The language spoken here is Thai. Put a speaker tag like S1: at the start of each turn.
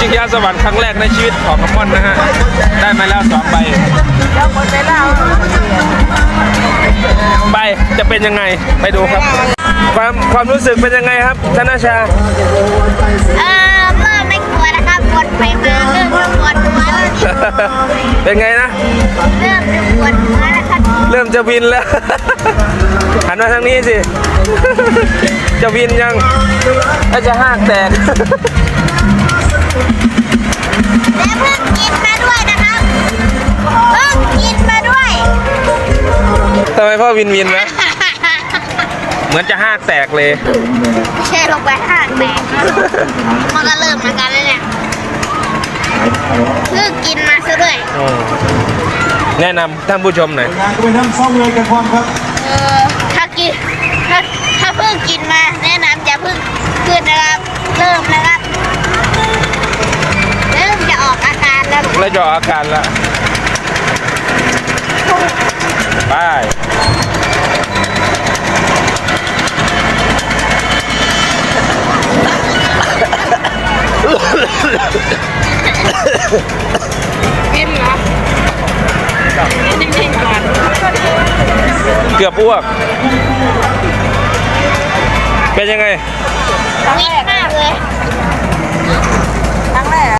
S1: ชิงช้าสวรรค์ครั้งแรกในชีวิตของน้ำมอนนะฮะ ได้มาแล้วสองใบ
S2: แล้วคนไปเล่า
S1: ใบจะเป็นยังไงไปดูครับ ความความรู้สึกเป็นยังไงครับธนาชา
S3: เออเริ่มไม่กลัวนะครับกดไปมาเริ่มจะปวดหัวแล้ว
S1: เป็นไงนะ
S3: เริ่มจะปวดหัวแล้วครับ
S1: เริ่มจะวินแล้วหันมาทางนี้สิ จะวินยังถ้าจะห้างแตก ทำไมพ่อวินวินนะเหมือนจะห้างแตกเลย
S3: แช่ลงไปห้างแตกมันก็เริ่มเหมือนกันแล้วเนี่ยเพิ่งกินมาซะด้วย
S1: แนะนำท่านผู้ชมหน่อย
S4: งานก็ไปนั่งซ่อมเลยกันความครับ
S3: เออ ถ้ากิน ถ้าถ้าเพิ่งกินมา แนะนำอย่าเพิ่งขึ้นนะครับ เริ่มนะครับ เริ่มจะออกอาการแล้ว
S1: แล้วจะออกอาการละไป
S2: กินเหรอนิ่งๆก่อน
S1: เกือบอ้วก เป็นยังไง
S3: วินมากเลย